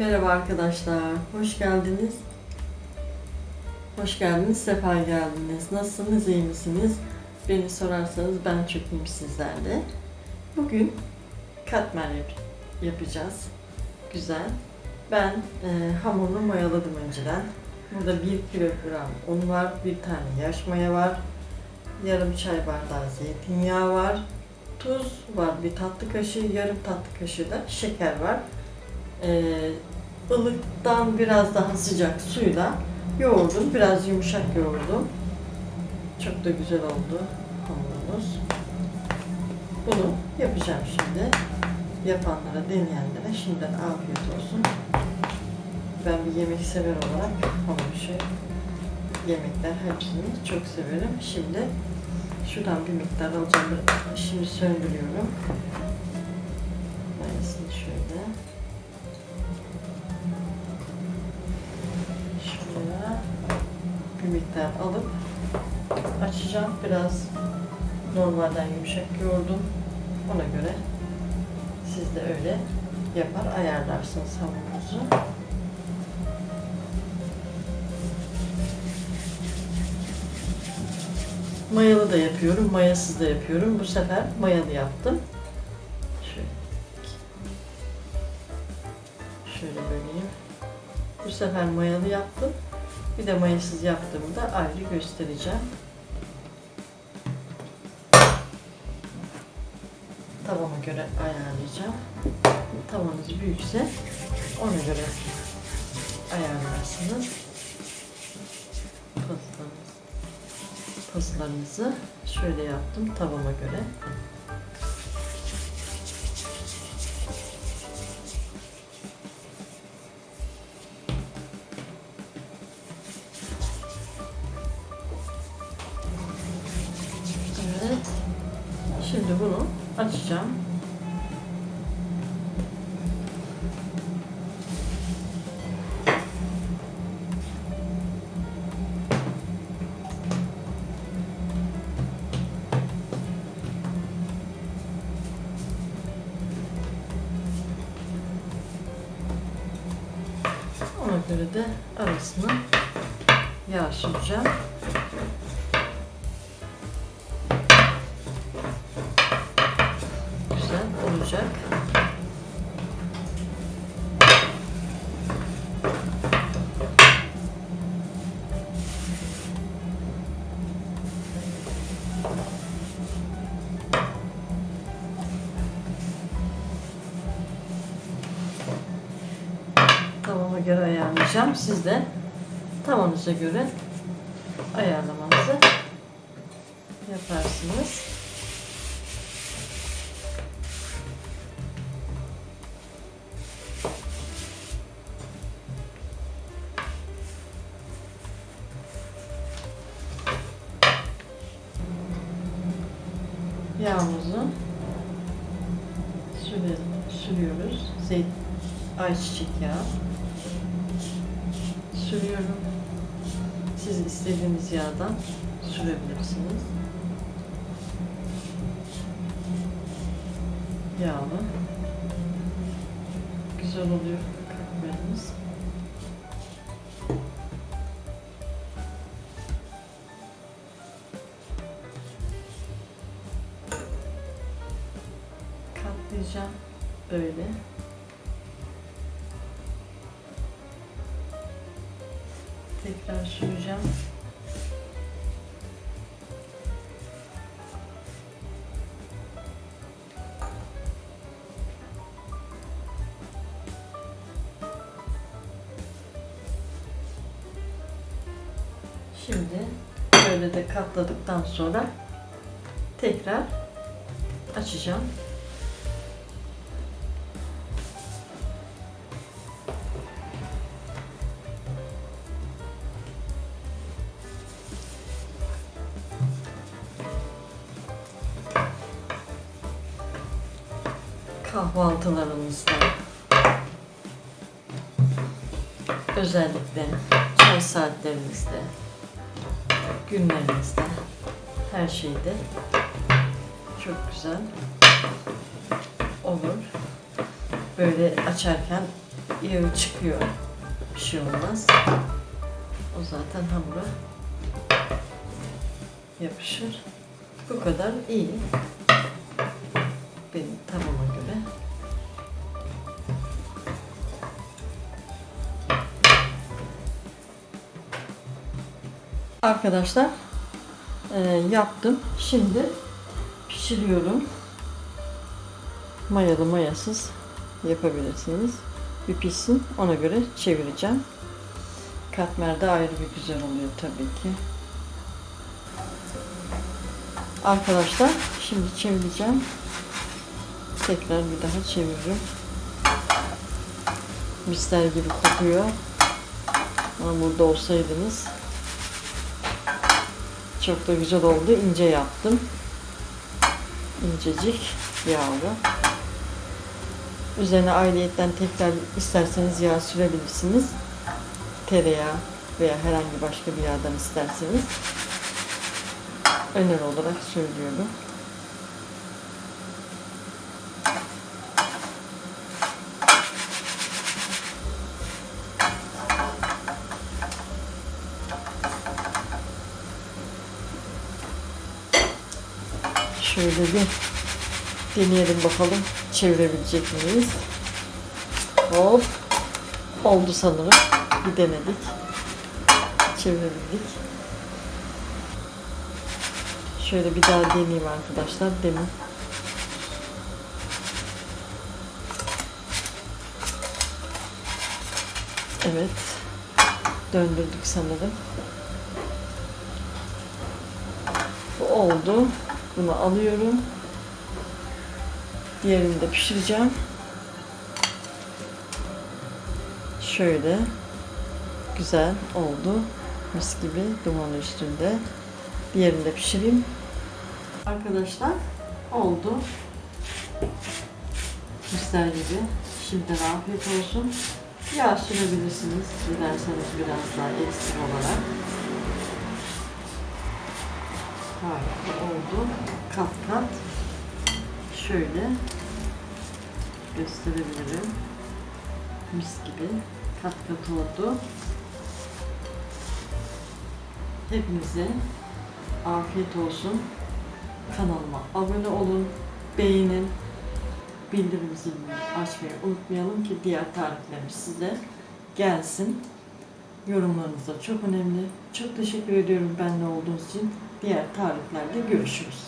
Merhaba arkadaşlar, hoş geldiniz. Hoş geldiniz, sefa geldiniz. Nasılsınız, iyi misiniz? Beni sorarsanız ben çok iyiyim sizlerle. Bugün katmer yap- yapacağız. Güzel. Ben e, hamurunu mayaladım önceden. Burada 1 kilogram un var, bir tane yaş maya var, yarım çay bardağı zeytinyağı var, tuz var bir tatlı kaşığı, yarım tatlı kaşığı da şeker var. Ee, ılıktan biraz daha sıcak suyla yoğurdum. Biraz yumuşak yoğurdum. Çok da güzel oldu hamurumuz. Bunu yapacağım şimdi. Yapanlara, deneyenlere şimdiden afiyet olsun. Ben bir yemek sever olarak hamur yemekler hepsini çok severim. Şimdi şuradan bir miktar alacağım. Şimdi söndürüyorum. Mayasını şöyle. Miktar alıp açacağım. Biraz normalden yumuşak yoğurdum. Ona göre siz de öyle yapar ayarlarsınız hamurunuzu. Mayalı da yapıyorum, mayasız da yapıyorum. Bu sefer mayalı yaptım. Şöyle, şöyle böleyim. Bu sefer mayalı yaptım. Bir de mayasız yaptığımda ayrı göstereceğim. Tavama göre ayarlayacağım. Tavanız büyükse ona göre ayarlarsınız. Pazlarınız, pazlarınızı şöyle yaptım tavama göre. Bunu açacağım. Ona göre de arasına yağ süreceğim. Göre ayarlayacağım. Siz de tavanıza göre ayarlamanızı yaparsınız. Yağımızı sürü, sürüyoruz. Zeyt, ayçiçek yağı. Sürüyorum. Siz istediğiniz yağdan sürebilirsiniz. Yağlı. Güzel oluyor katmerimiz. Katlayacağım böyle. Tekrar süreceğim. Şimdi böyle de katladıktan sonra tekrar açacağım. Kahvaltılarımızda özellikle çay saatlerimizde günlerimizde her şeyde çok güzel olur. Böyle açarken yağı çıkıyor. Bir şey olmaz. O zaten hamura yapışır. Bu kadar iyi. Benim tavama göre. Arkadaşlar e, yaptım. Şimdi pişiriyorum. Mayalı mayasız yapabilirsiniz. Bir pişsin ona göre çevireceğim. Katmerde ayrı bir güzel oluyor tabii ki. Arkadaşlar şimdi çevireceğim. Tekrar bir daha çeviriyorum. Misler gibi kokuyor. Ama burada olsaydınız çok da güzel oldu. İnce yaptım. İncecik yağlı. Üzerine ayrıyetten tekrar isterseniz yağ sürebilirsiniz. Tereyağı veya herhangi başka bir yağdan isterseniz. Öneri olarak söylüyorum. Şöyle bir deneyelim bakalım çevirebilecek miyiz? Hop. Oldu sanırım. Bir denedik. Çevirebildik. Şöyle bir daha deneyeyim arkadaşlar. Demin. Evet. Döndürdük sanırım. Bu oldu. Bunu alıyorum. Diğerini de pişireceğim. Şöyle güzel oldu. Mis gibi duman üstünde. Diğerini de pişireyim. Arkadaşlar oldu. Misler gibi. Şimdiden afiyet olsun. Yağ sürebilirsiniz. Dilerseniz biraz daha ekstra olarak. Harika oldu. Kat kat. Şöyle gösterebilirim. Mis gibi kat kat oldu. Hepinize afiyet olsun. Kanalıma abone olun, beğenin, bildirim zilini açmayı unutmayalım ki diğer tariflerimiz size gelsin. Yorumlarınız da çok önemli. Çok teşekkür ediyorum benimle olduğunuz için. Diğer tariflerde görüşürüz.